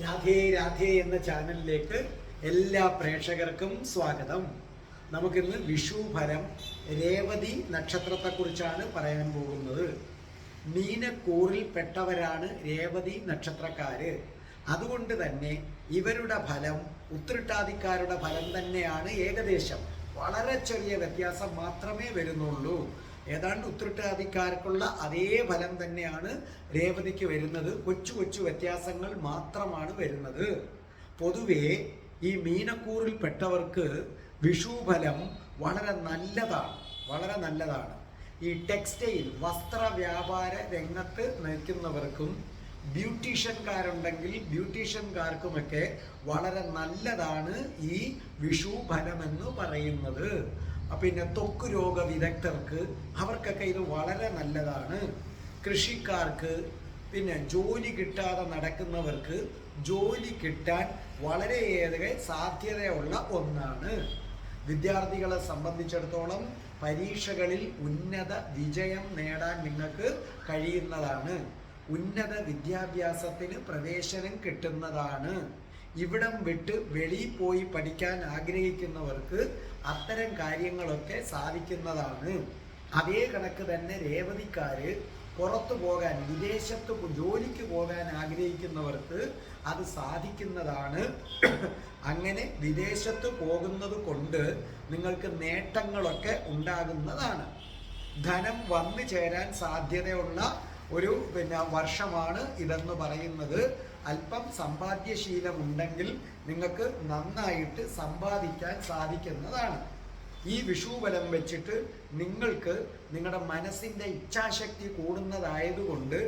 രാധേ രാധേ എന്ന ചാനലിലേക്ക് എല്ലാ പ്രേക്ഷകർക്കും സ്വാഗതം. നമുക്കിന്ന് വിഷു ഫലം രേവതി നക്ഷത്രത്തെക്കുറിച്ചാണ് പറയാൻ പോകുന്നത്. മീനക്കൂറിൽ പെട്ടവരാണ് രേവതി നക്ഷത്രക്കാര്. അതുകൊണ്ട് തന്നെ ഇവരുടെ ഫലം ഉത്രിട്ടാദിക്കാരുടെ ഫലം തന്നെയാണ് ഏകദേശം. വളരെ ചെറിയ വ്യത്യാസം മാത്രമേ വരുന്നുള്ളൂ. ഏതാണ്ട് ഉത്രട്ടാതിക്കാർക്കുള്ള അതേ ഫലം തന്നെയാണ് രേവതിക്ക് വരുന്നത്. കൊച്ചു കൊച്ചു വ്യത്യാസങ്ങൾ മാത്രമാണ് വരുന്നത്. പൊതുവേ ഈ മീനക്കൂറിൽപ്പെട്ടവർക്ക് വിഷു ഫലം വളരെ നല്ലതാണ്. വളരെ നല്ലതാണ്. ഈ ടെക്സ്റ്റൈൽ വസ്ത്ര വ്യാപാര രംഗത്ത് നിൽക്കുന്നവർക്കും ബ്യൂട്ടീഷ്യൻകാരുണ്ടെങ്കിൽ ബ്യൂട്ടീഷ്യൻകാർക്കുമൊക്കെ വളരെ നല്ലതാണ് ഈ വിഷു ഫലമെന്ന് പറയുന്നത്. പിന്നെ ത്വക്ക് രോഗ വിദഗ്ധർക്ക് അവർക്കൊക്കെ ഇത് വളരെ നല്ലതാണ്. കൃഷിക്കാർക്ക് പിന്നെ ജോലി കിട്ടാതെ നടക്കുന്നവർക്ക് ജോലി കിട്ടാൻ വളരെയേറെ സാധ്യതയുള്ള ഒന്നാണ്. വിദ്യാർത്ഥികളെ സംബന്ധിച്ചിടത്തോളം പരീക്ഷകളിൽ ഉന്നത വിജയം നേടാൻ നിങ്ങൾക്ക് കഴിയുന്നതാണ്. ഉന്നത വിദ്യാഭ്യാസത്തിന് പ്രവേശനം കിട്ടുന്നതാണ്. ഇവിടം വിട്ട് വെളിയിൽ പോയി പഠിക്കാൻ ആഗ്രഹിക്കുന്നവർക്ക് അത്തരം കാര്യങ്ങളൊക്കെ സാധിക്കുന്നതാണ്. അതേ കണക്ക് തന്നെ രേവതിക്കാര് പുറത്തു പോകാൻ വിദേശത്ത് ജോലിക്ക് പോകാൻ ആഗ്രഹിക്കുന്നവർക്ക് അത് സാധിക്കുന്നതാണ്. അങ്ങനെ വിദേശത്ത് പോകുന്നത് കൊണ്ട് നിങ്ങൾക്ക് നേട്ടങ്ങളൊക്കെ ഉണ്ടാകുന്നതാണ്. ധനം വന്നു ചേരാൻ സാധ്യതയുള്ള ഒരു പിന്നെ വർഷമാണ് ഇതെന്ന് പറയുന്നത്. അല്പം സമ്പാദ്യശീലമുണ്ടെങ്കിൽ നിങ്ങൾക്ക് നന്നായിട്ട് സമ്പാദിക്കാൻ സാധിക്കുന്നതാണ്. ഈ വിഷു ബലം വെച്ചിട്ട് നിങ്ങൾക്ക് നിങ്ങളുടെ മനസ്സിന്റെ ഇച്ഛാശക്തി കൂടുന്നതായതുകൊണ്ട്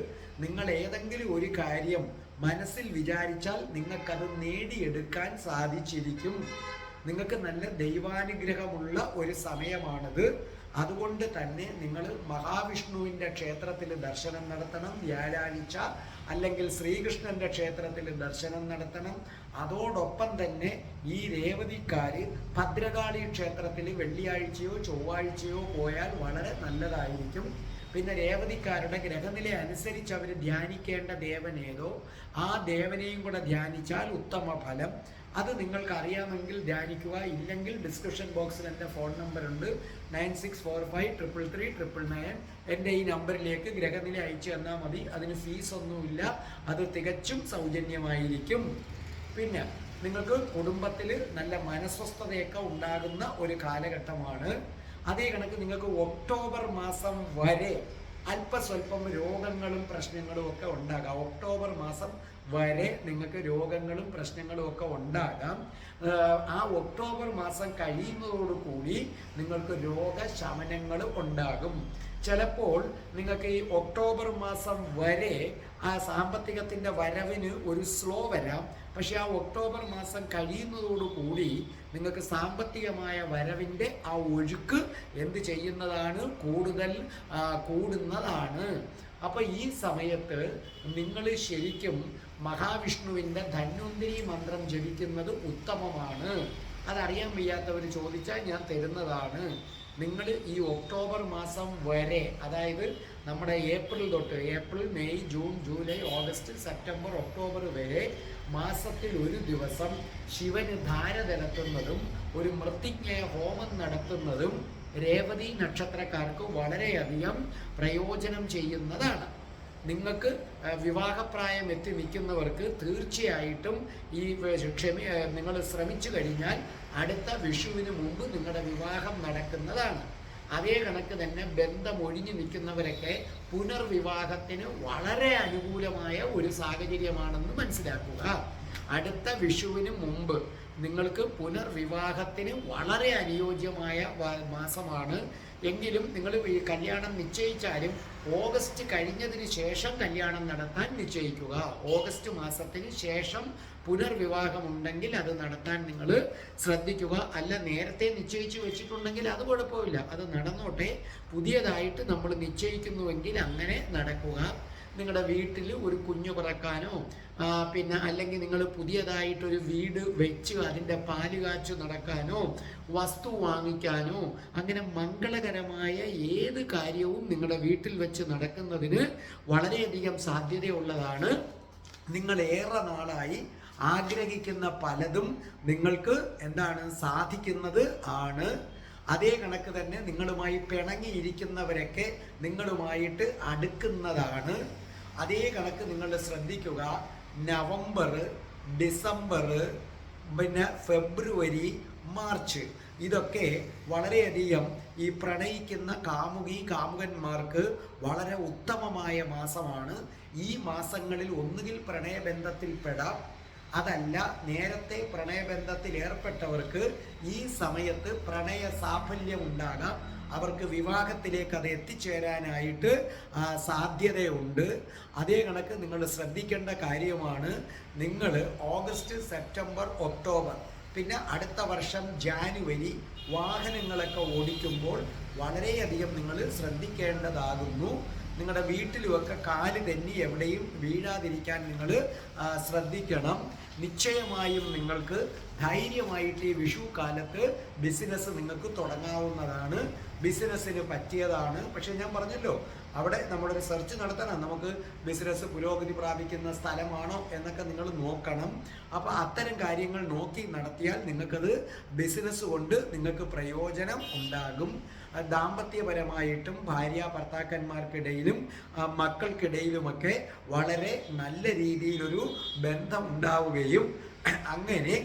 നിങ്ങൾ ഏതെങ്കിലും ഒരു കാര്യം മനസ്സിൽ വിചാരിച്ചാൽ നിങ്ങൾക്കത് നേടിയെടുക്കാൻ സാധിച്ചിരിക്കും. നിങ്ങൾക്ക് നല്ല ദൈവാനുഗ്രഹമുള്ള ഒരു സമയമാണിത്. അതുകൊണ്ട് തന്നെ നിങ്ങൾ മഹാവിഷ്ണുവിന്റെ ക്ഷേത്രത്തിൽ ദർശനം നടത്തണം വ്യാഴാഴ്ച അല്ലെങ്കിൽ ശ്രീകൃഷ്ണന്റെ ക്ഷേത്രത്തിൽ ദർശനം നടത്തണം. അതോടൊപ്പം തന്നെ ഈ രേവതിക്കാർ ഭദ്രകാളി ക്ഷേത്രത്തിൽ വെള്ളിയാഴ്ചയോ ചൊവ്വാഴ്ചയോ പോയാൽ വളരെ നല്ലതായിരിക്കും. പിന്നെ രേവതിക്കാരുടെ ഗ്രഹനില അനുസരിച്ച് അവർ ധ്യാനിക്കേണ്ട ദേവനേതോ ആ ദേവനെയും കൂടെ ധ്യാനിച്ചാൽ ഉത്തമ ഫലം അത് നിങ്ങൾക്ക് അറിയാമെങ്കിൽ ധ്യാനിക്കുക. ഇല്ലെങ്കിൽ ഡിസ്ക്രിപ്ഷൻ ബോക്സിൽ എന്റെ ഫോൺ നമ്പർ ഉണ്ട്. Nine six four five triple three triple nine എന്റെ ഈ നമ്പറിലേക്ക് ഗ്രഹനില അയച്ചു തന്നാൽ മതി. അതിന് ഫീസൊന്നുമില്ല അത് തികച്ചും സൗജന്യമായിരിക്കും. പിന്നെ നിങ്ങൾക്ക് കുടുംബത്തിൽ നല്ല മനസ്വസ്ഥതയൊക്കെ ഉണ്ടാകുന്ന ഒരു കാലഘട്ടമാണ്. അതേ കണക്ക് നിങ്ങൾക്ക് ഒക്ടോബർ മാസം വരെ അല്പസ്വല്പം രോഗങ്ങളും പ്രശ്നങ്ങളും ഒക്കെ ഉണ്ടാകാം. ഒക്ടോബർ മാസം വരെ നിങ്ങൾക്ക് രോഗങ്ങളും പ്രശ്നങ്ങളും ഒക്കെ ഉണ്ടാകാം. ആ ഒക്ടോബർ മാസം കഴിയുന്നതോടുകൂടി നിങ്ങൾക്ക് രോഗശമനങ്ങൾ ഉണ്ടാകും. ചിലപ്പോൾ നിങ്ങൾക്ക് ഈ ഒക്ടോബർ മാസം വരെ ആ സാമ്പത്തികത്തിന്റെ വരവിന് ഒരു സ്ലോ വരാം. പക്ഷേ ആ ഒക്ടോബർ മാസം കഴിയുന്നതോടുകൂടി നിങ്ങൾക്ക് സാമ്പത്തികമായ വരവിന്റെ ആ ഒഴുക്ക് എന്ത് ചെയ്യുന്നതാണ്? കൂടുതൽ കൂടുന്നതാണ്. അപ്പോൾ ഈ സമയത്ത് നിങ്ങൾ ശരിക്കും മഹാവിഷ്ണുവിന്റെ ധന്വന്തിരി മന്ത്രം ജപിക്കുന്നത് ഉത്തമമാണ്. അതറിയാൻ വയ്യാത്തവർ ചോദിച്ചാൽ ഞാൻ തരുന്നതാണ്. നിങ്ങൾ ഈ ഒക്ടോബർ മാസം വരെ അതായത് നമ്മുടെ ഏപ്രിൽ തൊട്ട് April May June July August September October വരെ മാസത്തിൽ ഒരു ദിവസം ശിവന് ധാര നടത്തുന്നതും ഒരു മൃത്തിജ്ഞയ ഹോമം നടത്തുന്നതും രേവതി നക്ഷത്രക്കാർക്ക് വളരെയധികം പ്രയോജനം ചെയ്യുന്നതാണ്. നിങ്ങൾക്ക് വിവാഹപ്രായം എത്തി നിൽക്കുന്നവർക്ക് തീർച്ചയായിട്ടും ഈ ക്ഷമി നിങ്ങൾ ശ്രമിച്ചു കഴിഞ്ഞാൽ അടുത്ത വിഷുവിന് മുമ്പ് നിങ്ങളുടെ വിവാഹം നടക്കുന്നതാണ്. അതേ കണക്ക് തന്നെ ബന്ധം ഒഴിഞ്ഞു നിൽക്കുന്നവരൊക്കെ പുനർവിവാഹത്തിന് വളരെ അനുകൂലമായ ഒരു സാഹചര്യമാണെന്ന് മനസ്സിലാക്കുക. അടുത്ത വിഷുവിന് മുമ്പ് നിങ്ങൾക്ക് പുനർവിവാഹത്തിന് വളരെ അനുയോജ്യമായ മാസമാണ് എങ്കിലും നിങ്ങൾ കല്യാണം നിശ്ചയിച്ചാലും ഓഗസ്റ്റ് കഴിഞ്ഞതിന് ശേഷം കല്യാണം നടത്താൻ നിശ്ചയിക്കുക. ഓഗസ്റ്റ് മാസത്തിന് ശേഷം പുനർവിവാഹം ഉണ്ടെങ്കിൽ അത് നടത്താൻ നിങ്ങൾ ശ്രദ്ധിക്കുക. അല്ല നേരത്തെ നിശ്ചയിച്ചു വെച്ചിട്ടുണ്ടെങ്കിൽ അത് കുഴപ്പമില്ല. അത് നടന്നോട്ടെ. പുതിയതായിട്ട് നമ്മൾ നിശ്ചയിക്കുന്നുവെങ്കിൽ അങ്ങനെ നടക്കുക. നിങ്ങളുടെ വീട്ടിൽ ഒരു കുഞ്ഞു പിറക്കാനോ പിന്നെ അല്ലെങ്കിൽ നിങ്ങൾ പുതിയതായിട്ടൊരു വീട് വെച്ച് അതിന്റെ പാൽ കാച്ചു നടക്കാനോ വസ്തു വാങ്ങിക്കാനോ അങ്ങനെ മംഗളകരമായ ഏത് കാര്യവും നിങ്ങളുടെ വീട്ടിൽ വെച്ച് നടക്കുന്നതിന് വളരെയധികം സാധ്യതയുള്ളതാണ്. നിങ്ങൾ ഏറെ നാളായി ആഗ്രഹിക്കുന്ന പലതും നിങ്ങൾക്ക് എന്താണ് സാധിക്കുന്നത് ആണ്. അതേ കണക്ക് തന്നെ നിങ്ങളുമായി പിണങ്ങിയിരിക്കുന്നവരൊക്കെ നിങ്ങളുമായിട്ട് അടുക്കുന്നതാണ്. അതേ കണക്ക് നിങ്ങൾ ശ്രദ്ധിക്കുക. നവംബർ ഡിസംബർ പിന്നെ ഫെബ്രുവരി മാർച്ച് ഇതൊക്കെ വളരെയധികം ഈ പ്രണയിക്കുന്ന കാമുകി കാമുകന്മാർക്ക് വളരെ ഉത്തമമായ മാസമാണ്. ഈ മാസങ്ങളിൽ ഒന്നുകിൽ പ്രണയബന്ധത്തിൽ പെടാം. അതല്ല നേരത്തെ പ്രണയബന്ധത്തിൽ ഏർപ്പെട്ടവർക്ക് ഈ സമയത്ത് പ്രണയ സാഫല്യം ഉണ്ടാകാം. അവർക്ക് വിവാഹത്തിലേക്ക് അത് എത്തിച്ചേരാനായിട്ട് സാധ്യതയുണ്ട്. അതേ കണക്ക് നിങ്ങൾ ശ്രദ്ധിക്കേണ്ട കാര്യമാണ് നിങ്ങൾ ഓഗസ്റ്റ് സെപ്റ്റംബർ ഒക്ടോബർ പിന്നെ അടുത്ത വർഷം ജാനുവരി വാഹനങ്ങളൊക്കെ ഓടിക്കുമ്പോൾ വളരെയധികം നിങ്ങൾ ശ്രദ്ധിക്കേണ്ടതാകുന്നു. നിങ്ങളുടെ വീട്ടിലുമൊക്കെ കാൽ തെന്നി എവിടെയും വീഴാതിരിക്കാൻ നിങ്ങൾ ശ്രദ്ധിക്കണം. നിശ്ചയമായും നിങ്ങൾക്ക് ധൈര്യമായിട്ട് ഈ വിഷു കാലത്ത് ബിസിനസ് നിങ്ങൾക്ക് തുടങ്ങാവുന്നതാണ്. ബിസിനസ്സിന് പറ്റിയതാണ്. പക്ഷേ ഞാൻ പറഞ്ഞല്ലോ അവിടെ നമ്മളൊരു സെർച്ച് നടത്തണം. നമുക്ക് ബിസിനസ് പുരോഗതി പ്രാപിക്കുന്ന സ്ഥലമാണോ എന്നൊക്കെ നിങ്ങൾ നോക്കണം. അപ്പോൾ അത്തരം കാര്യങ്ങൾ നോക്കി നടത്തിയാൽ നിങ്ങൾക്കത് ബിസിനസ് കൊണ്ട് നിങ്ങൾക്ക് പ്രയോജനം ഉണ്ടാകും. ദാമ്പത്യപരമായിട്ടും ഭാര്യ ഭർത്താക്കന്മാർക്കിടയിലും മക്കൾക്കിടയിലുമൊക്കെ വളരെ നല്ല രീതിയിലൊരു ബന്ധം ഉണ്ടാവുകയും അങ്ങനെ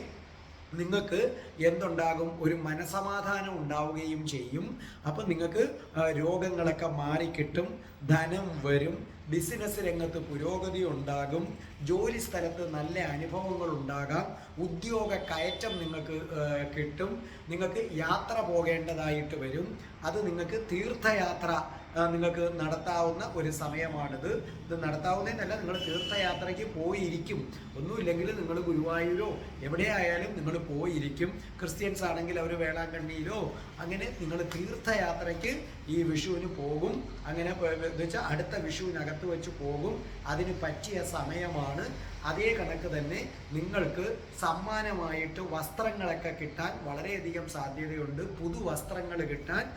നിങ്ങൾക്ക് എന്തുണ്ടാകും? ഒരു മനസമാധാനം ഉണ്ടാവുകയും ചെയ്യും. അപ്പം നിങ്ങൾക്ക് രോഗങ്ങളൊക്കെ മാറിക്കിട്ടും ധനം വരും. ബിസിനസ് രംഗത്ത് പുരോഗതി ഉണ്ടാകും. ജോലി സ്ഥലത്ത് നല്ല അനുഭവങ്ങൾ ഉണ്ടാകാം. ഉദ്യോഗ കയറ്റം നിങ്ങൾക്ക് കിട്ടും. നിങ്ങൾക്ക് യാത്ര പോകേണ്ടതായിട്ട് വരും. അത് നിങ്ങൾക്ക് തീർത്ഥയാത്ര നിങ്ങൾക്ക് നടത്താവുന്ന ഒരു സമയമാണിത്. ഇത് നടത്താവുന്നതിനല്ല നിങ്ങൾ തീർത്ഥയാത്രയ്ക്ക് പോയിരിക്കും. ഒന്നുമില്ലെങ്കിൽ നിങ്ങൾ ഗുരുവായൂരോ എവിടെയായാലും നിങ്ങൾ പോയിരിക്കും. ക്രിസ്ത്യൻസ് ആണെങ്കിൽ അവർ വേളാങ്കണ്ണിയിലോ അങ്ങനെ നിങ്ങൾ തീർത്ഥയാത്രയ്ക്ക് ഈ വിഷുവിന് പോകും. അങ്ങനെ എന്ന് വെച്ചാൽ അടുത്ത വിഷുവിനകത്ത് വെച്ച് പോകും. അതിന് പറ്റിയ സമയമാണ്. അതേ കണക്ക് തന്നെ നിങ്ങൾക്ക് സമ്മാനമായിട്ട് വസ്ത്രങ്ങളൊക്കെ കിട്ടാൻ വളരെയധികം സാധ്യതയുണ്ട്. പുതു വസ്ത്രങ്ങൾ കിട്ടാൻ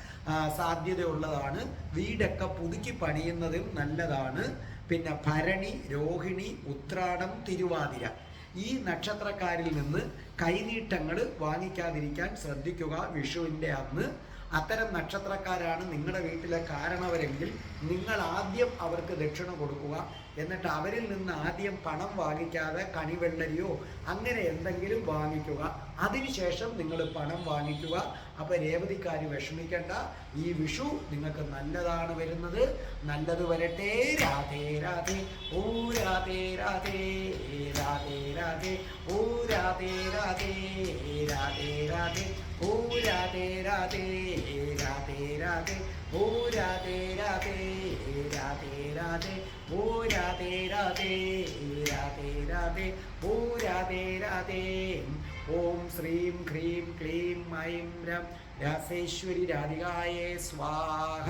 സാധ്യതയുള്ളതാണ്. വീടൊക്കെ പുതുക്കി പണിയുന്നതും നല്ലതാണ്. പിന്നെ ഭരണി രോഹിണി ഉത്രാടം തിരുവാതിര. ഈ നക്ഷത്രക്കാരിൽ നിന്ന് കൈനീട്ടങ്ങൾ വാങ്ങിക്കാതിരിക്കാൻ ശ്രദ്ധിക്കുക വിഷുവിന്റെ അന്ന്. അത്തരം നക്ഷത്രക്കാരാണ് നിങ്ങളുടെ വീട്ടിലെ കാരണവരെങ്കിൽ നിങ്ങൾ ആദ്യം അവർക്ക് ദക്ഷിണ കൊടുക്കുക. എന്നിട്ട് അവരിൽ നിന്ന് ആദ്യം പണം വാങ്ങിക്കാതെ കണിവെള്ളരിയോ അങ്ങനെ എന്തെങ്കിലും വാങ്ങിക്കുക. അതിനുശേഷം നിങ്ങൾ പണം വാങ്ങിക്കുക അപ്പോൾ രേവതിക്കാർ വിഷമിക്കേണ്ട ഈ വിഷു നിങ്ങൾക്ക് നല്ലതാണ് വരുന്നത് നല്ലത് വരട്ടെ രാധേ രാധേ ഓ രാധേ രാധേ രാധേ രാധേ ഓ രാധേ രാധേ രാധേ രാധേ ഓ രാധേ രാധേ രാധേ രാധേ ഓ രാധേ രാധേ രാധേ രാധേ ഓ രാധേ രാധേ രാധേ രാധേ ഓ രാധേ രാധേ ഓം ശ്രീം ഹ്രീം ക്ലീം ഐം രം രാസേശ്വരി രാധികായേ സ്വാഹ.